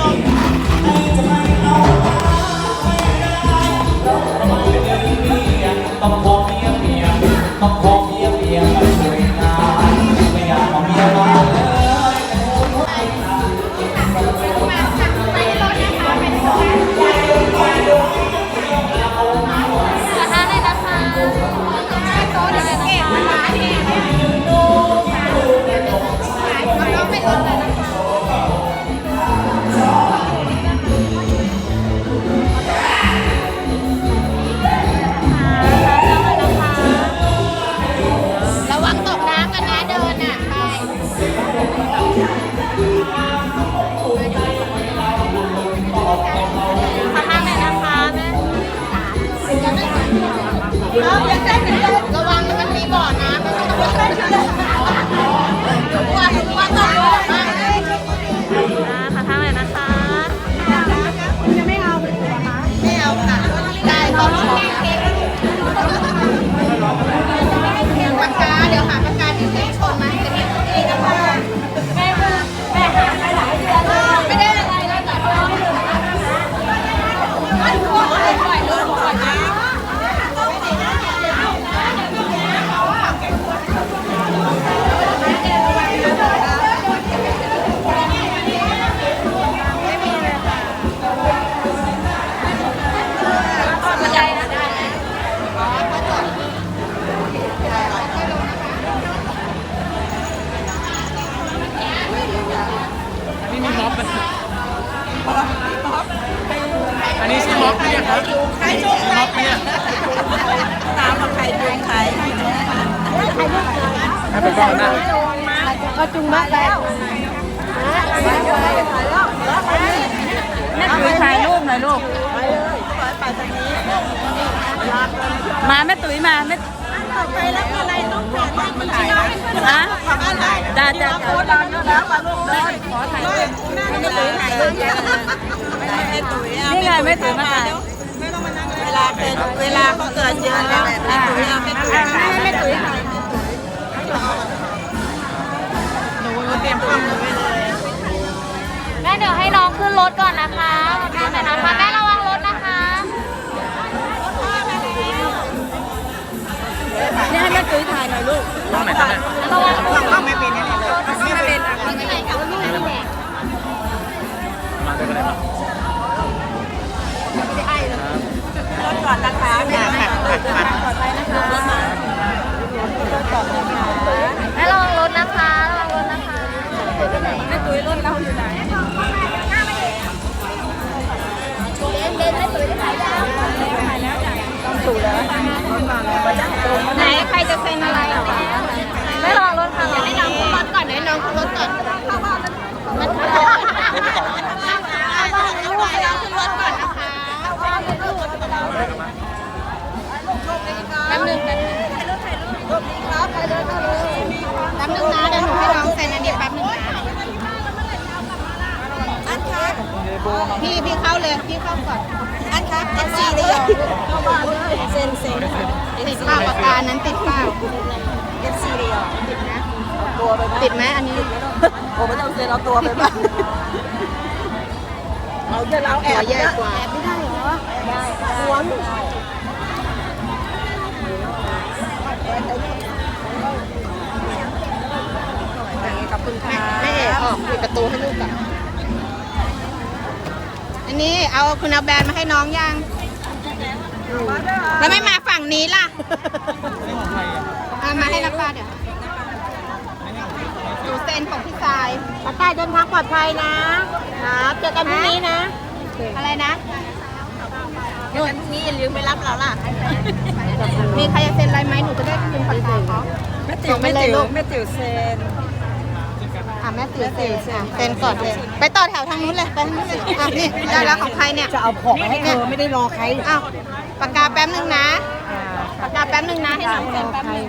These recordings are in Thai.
ต้อง ก่อนนะก็จุงมาแล้วแม่ตุ๋ยถ่ายรูปหน่อยลูกไปเลยไปทางนี้มาแม่ตุ๋ยมาแม่ไปแล้วอะไรต้องถ่ายรูปมันถ่ายนะจ้าจ้าจ้าดังแล้วมาลูกเดินขอถ่ายรูปแม่ตุ๋ยถ่ายรูปแม่ตุ๋ยนี่ไงแม่ตุ๋ยมาถ่ายเวลาเกิดเวลาเขาเกิดเยอะแล้วแม่ตุ๋ยเอาแม่ตุ๋ยถ่ายแม่ตุ๋ยถ่าย หนูเตรียมความมือไว้เลยแม่เดี๋ยวให้น้องขึ้นรถก่อนนะคะแม่นะคะแม่ระวังรถนะคะนี่ให้แม่ตุ้ยถ่ายหน่อยลูกต้องไหนต้องไหนระวังรถต้องไม่เป็นนี่เลยไม่เป็นไม่เป็นกับลูกนี่แหละมาด้วยกันเลยครับรถก่อนนะคะแม่ค่ะค่ะปลอดภัยนะคะรถมาแม่ ระวังรถนะคะระวังรถนะคะแม่ตุ้ยรถเราอยู่ไหนเล่นเบนไม่ตุ้ยได้ถ่ายแล้วต้องสูแล้วรถมาแล้วไหนใครจะเซ็นอะไรเหรอไม่ระวังรถค่ะให้น้องขึ้นรถก่อนให้น้องขึ้นรถก่อน เอฟซีได้ยังเลยเซนเซนติดป้าปากกานั้นติดป้าเอฟซีได้ยังติดนะตัวไปบ้างติดไหมอันนี้โอ้ไม่ต้องเซนเอาตัวไปบ้างเอาเดี๋ยวเราแอบใหญ่กว่าแอบไม่ได้เหรอได้สวนขอบคุณค่ะแม่ออกปิดประตูให้ลูกก่อน อันนี้เอาคุณเอาแบรนด์มาให้น้องยังแล้วไม่มาฝั่งนี้ล่ะเอามาให้ราคาเดี๋ยวดูเซ็นของพี่ทรายป้าใต้เดินทางปลอดภัยนะครับเจอกันพรุ่งนี้นะ อะไรนะเจอกันพรุ่งนี้อย่าลืมไปรับเราล่ะ มีใครจะเซ็นอะไรไหมหนูจะได้คืนปากกาเขาแม่ติ๋วแม่ติ๋วแม่ติ๋วเซนอะ แม่ติ๋วเซ็นอะเซ็นก่อนเลยไปต่อแถวทางนู้นเลยไปทางนู้นเลยอะนี่ได้แล้วของใครเนี่ยจะเอาของไปให้เธอไม่ได้รอใครอ้าวปากกาแป๊บนึงนะปากกาแป๊บนึงนะให้น้องเซ็นแป๊บนึง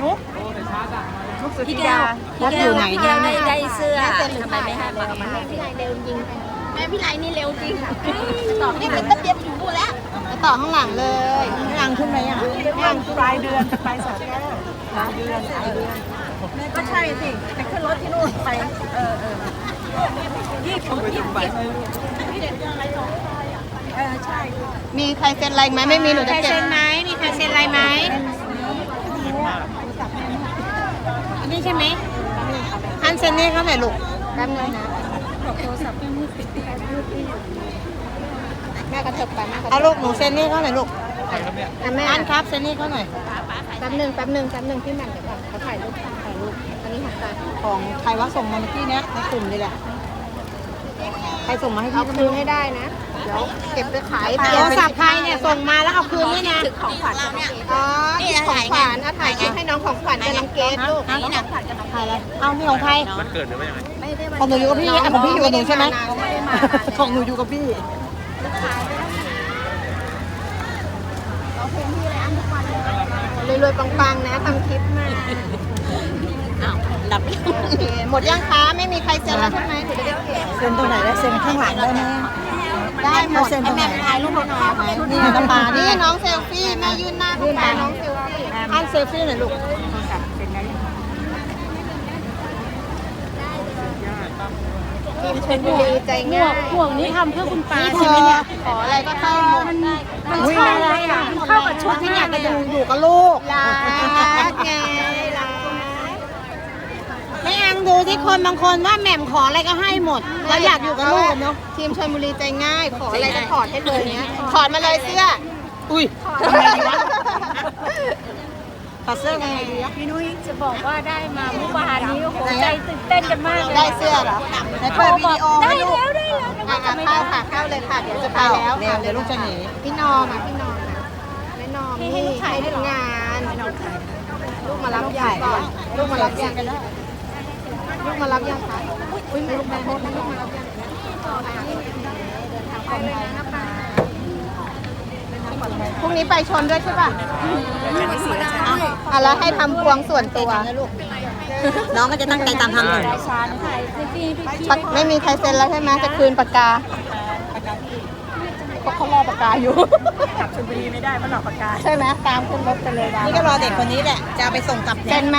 นุ๊กพี่แก้วพี่แก้วอยู่ไหนเนี่ยได้ได้เสื้อแม่เซ็นหรือทำเปไมล่าไม่ให้มาเอามาให้พี่ไรเร็วจริงแม่พี่ไรนี่เร็วจริงต่อนี่เป็นตะเบียบอยู่แล้วไปต่อข้างหลังเลยยังขึ้นไหมอะยังปลายเดือนจะไปสระแก้วปลายเดือนปลายเดือน ก็ใช่สิไปขึ้นรถที่นู่นไปเออเออยี่ผมีใครเซ็นอะไรไหมไม่มีหนูจะเก็บมีใครเซ็นอะไรไหมอันนี้ใช่ไหมอันเซ็นนี่เขาหน่อยลูกแป๊บนึงนะแม่กระเถิบไปแม่กระเถิบเอาลูกหนูเซ็นนี่เขาหน่อยลูกอะแม่อันครับเซ็นนี่เขาหน่อยแป๊บนึงแป๊บนึงแป๊บนึงพี่แหม่มเดี๋ยวก่อนเขาถ่ายรูปถ่ายรูป อันนี้ของใครของใครว่าส่งมาเมื่อกี้เนี้ยในกลุ่มนี่แหละ ใครส่งมาให้พี่ก็ไม่รู้ให้ได้นะ เดี๋ยวเก็บไปขายโทรศัพท์ใครเนี่ยส่งมาแล้วเอาคืนนี่นะของขวัญอ๋อนี่ของขวัญอะถ่ายคลิปให้น้องของขวัญกับน้องเกดลูกนี่นะถ่ายอะไรเอานี่ของใครมันเกิดหรือว่ายังไงของหนูอยู่กับพี่อะของพี่อยู่กับหนูใช่ไหมของหนูอยู่กับพี่รวยๆปังๆนะทำคลิปมาอ้าวดั บโอเคหมดยังคะไม่มีใครเซ็นแล้วใช่ไหมหนูจะได้เก็บเซ็นตรงไหนได้เซ็นข้างหลังได้ไหมได้หมดเซ็นตรงไหนถ่ายรูปให้น้องไหมนี่น้ำปลานี่น้องเซลฟี่แม่ยื่นหน้าเข้าไปน้องเซลฟี่อันเซลฟี่หน่อยลูกทีมชลบุรีใจง่ายพวกนี้ทำเพื่อคุณป้านี่เธใช่ไหมอเนี่ยขออะไรก็เข้าหมดมันเข้าอะไรอะมันเข้ากับชุดที่อยากจะดูอยู่กับลูกรักไงรัก ไม่อังดูที่คนบางคนว่าแหม่มขออะไรก็ให้หมดแล้วอยากอยู่กับลูกเนาะทีมชลบุรีใจง่าย ขออะไรก็ถอดให้เลยเนี้ยถอดมาเลยเสื้อ อุ้ยทำไงดีวะตัดเสื้อไงดีอะพี่นุ้ยจะบอกว่าได้มาเมื่อวานนี้โอ้โหใจตื่นเต้นกันมากเลยได้เสื้อเหรอไหนเปิดวิดีโอได้ให้ลูกแล้วได้แล้วนึกอะว่าจะไม่เข้าได้ค่ะเข้าเลยค่ะเดี๋ยวจะไปแล้วเร็วเดี๋ยวลูกจะหนีพี่นอมอะพี่นอมอะแม่นอมนี่ให้ทำงานลูกมารับยังก่อนลูกมารับยังลู กมารับยังคะอุ้ยลูกมาโทษนะลูกมารับยังเดินทางปลอดภัยนะคะพรุ่งนี้ไปชนด้วยใช่ป่ะอะแล้วให้ทำพวงส่วนตัว น้องก็จะตั้งใจตามทำเลยชาถ่ายไม่มีใครเซ็นแล้วใช่ไหมจะคืนปากกาเพราะเขารอปากกาอยู่กลับชลบุรีไม่ได้เพราะหลอกปากกา ใช่ไหมตามขึ้นรถไปเลยนี่ก็รอเด็กคนนี้แหละ จะไปส่งกลับเซ็นไหม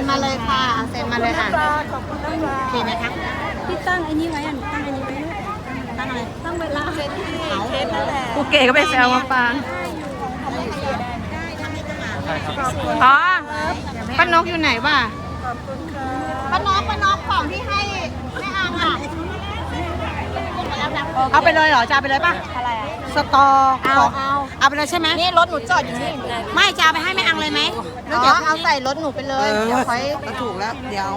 นมาเลยค่ะอะเซ็นมาเลยอะโอเคไหมคะพี่ตั้งไอ้นี่ไว้อะตั้งไอ้นี่ไว้ด้วยตั้งอะไรตั้งเวลาเอาเคสนั่นแหละกูเก๋ก็ไปแซวมาปางอ๋อป้านกอยู่ไหนวะป้านกป้านกของที่ให้แม่อังอะ เอาไปเลยเหรอจะเอาไปเลยป่ะอะไรสตอเอาเอา เอาไปเลยใช่ไหมนี่รถหนูจอดอยู่นี่ไม่จะเอาไปให้แม่อังเลยไหมอ๋อเอาใส่รถหนูไปเลยเดี๋ยวค่อยก็ถูกแล้ว เดี๋ยว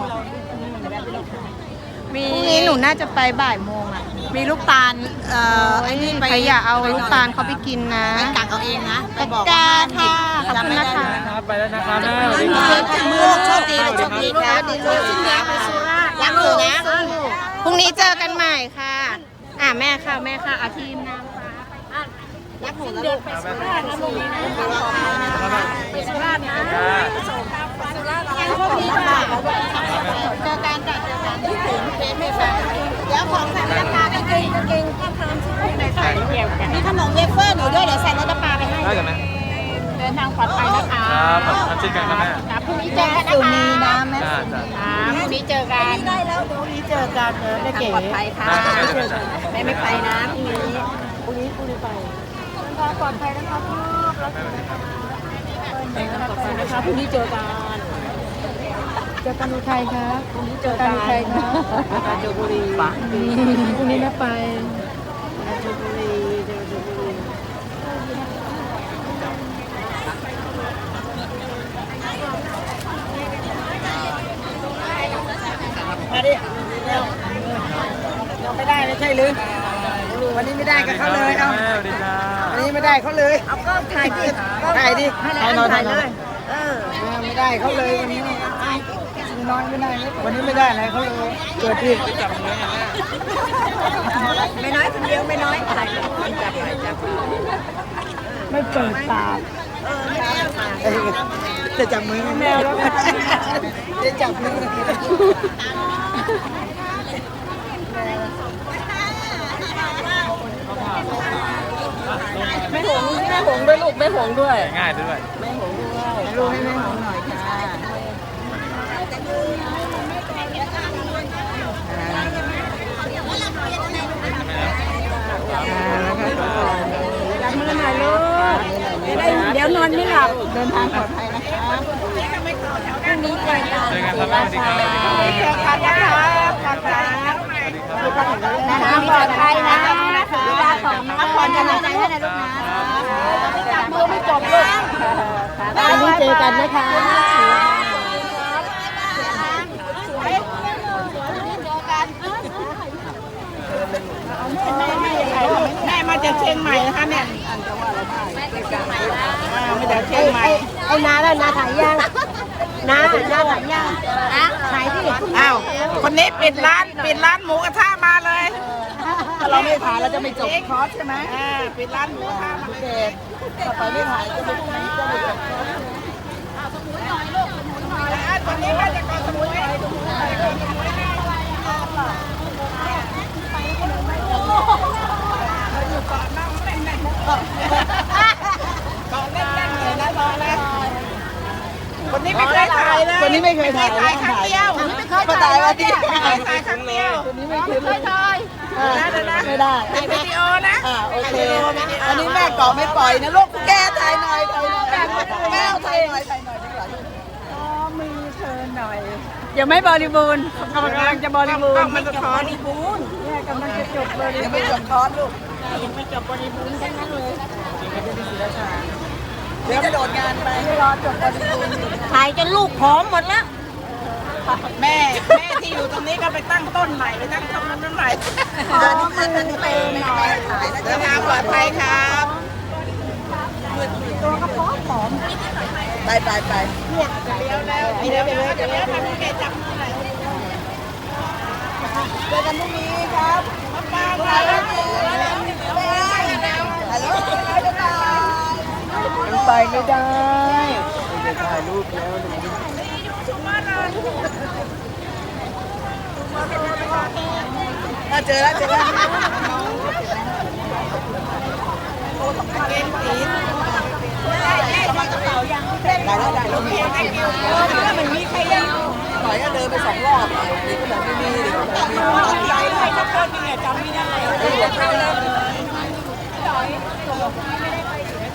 มีพรุ่งนี้หนูน่าจะไปบ่ายโมงอะมีลูกตาลเอ่อไอ้นี่ไปใครอยากเอาลูกตาลเขาไปกินนะ ไปตักเอาเองนะไปปากบอกกาค่ะขอบคุณนะคะครับไปแล้วนะครับแม่สวัสดีมืครัอบจับมือโชคดีเลยโชคดีครับดีลูกรักหนูนะ พรุ่งนี้เจอกันใหม่ค่ะ อะแม่ค่ะแม่ค่ะอาทีมนางฟ้าอะรักหนูนะลูกเจอกันจ้ะเจอกันที่ถึงเคสไม่ฟังเดี๋ยวของใส่ราคาก็เก่งเก่งข้ามทางชิ้นไหนใส่เกี่ยมีขนมเวเฟอร์หนูด้วยเดี๋ยวใส่รถกระบะไปให้ได้กันไหม ลอดภัยนะคะครับผมทำเช่นกันครับแม่ ครับพรุ่งนี้เจอกันนะคะจ้าจ้า ครับพรุ่งนี้เจอกันได้แล้วเดี๋ยวนี้เจอกันเออได้เก๋ปลอดภัยค่ะได้ได้ได้แม่ไม่ไปนะพรุ่งนี้พรุ่งนี้พรุ่งนี้ไปปลอดภัยนะคะลูกแล้วนะคะพรุ่งนี้เจอกันเจอกันอุทัยครับพรุ่งนี้เจอกันอุทัยครับการจบุรีพรุ่งนี้ไม่ไปการจบุรีเจอจบุรี มาดิเร็วเราไม่ได้ไม่ใช่หรือวันนี้ไม่ได้กับเขาเลยเอาแม่สวัสดีครับวันนี้ไม่ได้เขาเลยเอาก็ถ่ายดิถ่ายดิถ่ายหน่อยถ่ายเลยเออไม่ได้เขาเลยวันนี้น้อยไม่ได้วันนี้ไม่ได้อะไรเขาเลยเกิดที่ไม่น้อยคนเดียวไม่น้อยถ่ายจับถ่ายจับไม่เปิดปากเออ จะจับมือแมวแล้จะจับมือไม่หงไม่หงด้วยลูกไม่หงด้วย ง่ายด้วย ไม่หงด้วยลูกให้แม่หงหน่อยค่ะแล้วก็รับมือหน่อยลูกเดี๋ยวนอนไม่หลับเดินทางปลอดภัย พรุ่งนี้เจอกันเจอกันครับแม่สวัสดีครับสวัสดีครับเจอกันนะครับปลอดภัยนะนะคะปลอดภัยนะเวลาของพักผ่อนกันหน่อยนะลูกนะจับมือไม่จบลูกพรุ่งนี้เจอกันนะคะแม่มาจากเชียงใหม่นะคะเนี่ยอ่ามาจากเชียงใหม่ ไอ้นาแล้วนาถ่ายยังนานาถ่ายยังนะถ่ายที่อ้าวคนนี้ปิดร้านปิดร้านหมูกระทะมาเลยถ้าเราไม่ถ่ายเราจะไม่จบคอร์สใช่ไหมอ่าปิดร้านหมูกระทะมาเด็ดต่อไปไม่ถ่ายจะไม่จะไม่จบคอร์สอ่าคนนี้มาจากเกาะสมุยคนนี้ไม่ เคยถ่ายเลยคนนี้ไม่เคยถ่ายถ่ายครั้งเดียวไม่เคยถ่ายวันที่ถ่ายครั้งเดียวคนนี้ไม่เคยถ่ายไม่ได้ถ่ายวิดีโอนะอ่าโอเคอันนี้แม่เกาะไม่ปล่อยนะลูกแกถ่ายหน่อยถ่ายหน่อยแม่เอาถ่ายหน่อยถ่ายหน่อยดีกว่ายังไม่บริบูรณ์กำลังจะบริบูรต้องณ์มันจะขอดีบูนเนี่ยกำลังจะจบบริยังบูไม่รณ์จบคอร์สลูกยังไม่จบบริบูนทั้งนั้นเลยเดี๋ยว จะโดดงานไปรอจบบริบูนถ่ายจนลูกผอมหมดแล้ว แม่แม่ที่อยู่ตรงนี้ก็ไปตั้งต้นใหม่ไปตั้งต้นนั้นใหม่เดินขึ้นไปหน่อยเดินทางปลอดภัยครับตัวกระเพาะหอมไปไปไปเนี่ยเลี้ยวแล้วเลี้ยวไปเลยเลี้ยวมาแกจับมือหน่อยเจอกันพรุ่งนี้ครับมาปางครับฮัลโหลบ๊ายบาย ไปไม่ได้จะถ่ายรูปแล้วเจอแล้วเจอแล้วเกมผีได้ได้กระเป๋ายังได้แล้ได้แล้วพี่ได้คิวถ้ามันมีใครยังหน่อยก็เดินไปสองรอบนี่ก็แบบไม่มีดิแบบมีใครใครจะเพิ่มนี่ไงจำไม่ได้เออเข้าแล้วไ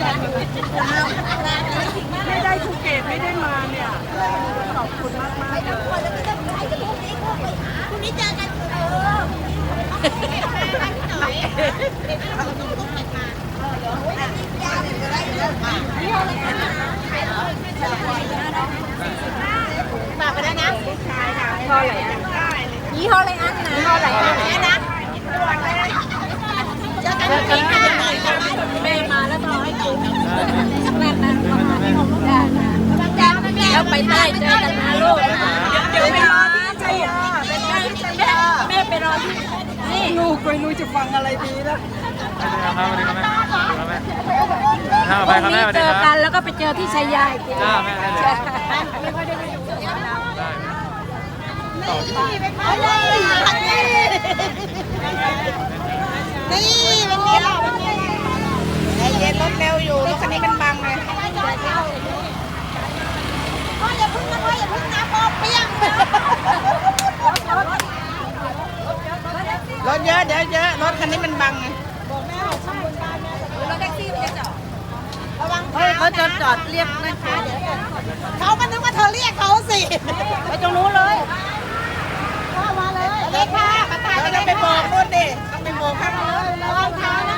นี้ทำให้เข้าไปในเล็กโอ้ไม่ไหวไม่ได้ภูเกตไม่ได้มาเนี่ยขอบคุณมากมากเลยฝากไปได้นะยี่ห้ออะไรอันนะยี่ห้ออะไรอันนะ แล้วไปใต้เจอกันนะลูกเดี๋ยวไปรอที่ชัยยาแม่ไปรอที่นี่ลูกไม่รู้จะฟังอะไรดีแล้วสวัสดีครับแม่สวัสดีครับแม่สวัสดีครับแม่ครับแม่เจอกันแล้วก็ไปเจอที่ชัยยาอีกทีจ้าแม่ได้เลยได้นี่เป็นไงล่ะใจเย็นรถเร็วอยู่รถคันนี้มันบังไงพ่ ออย่าพึ่งนะพ่ออย่าพึ่งนะพ่อเปี้ยงรถเยอะเดี๋ยวเยอะรถคันนี้มันบังไงเฮ้ยเขาจอดจอดเรียกนะคะเขาก็นึกว่าเธอเรียกเขาสิไปตรงนู้นเลยเข้ามาเลยเลยค่ะป้าตายต้องไปโบกนู่นดิต้องไปโบกข้างนู้นระวังเท้านะ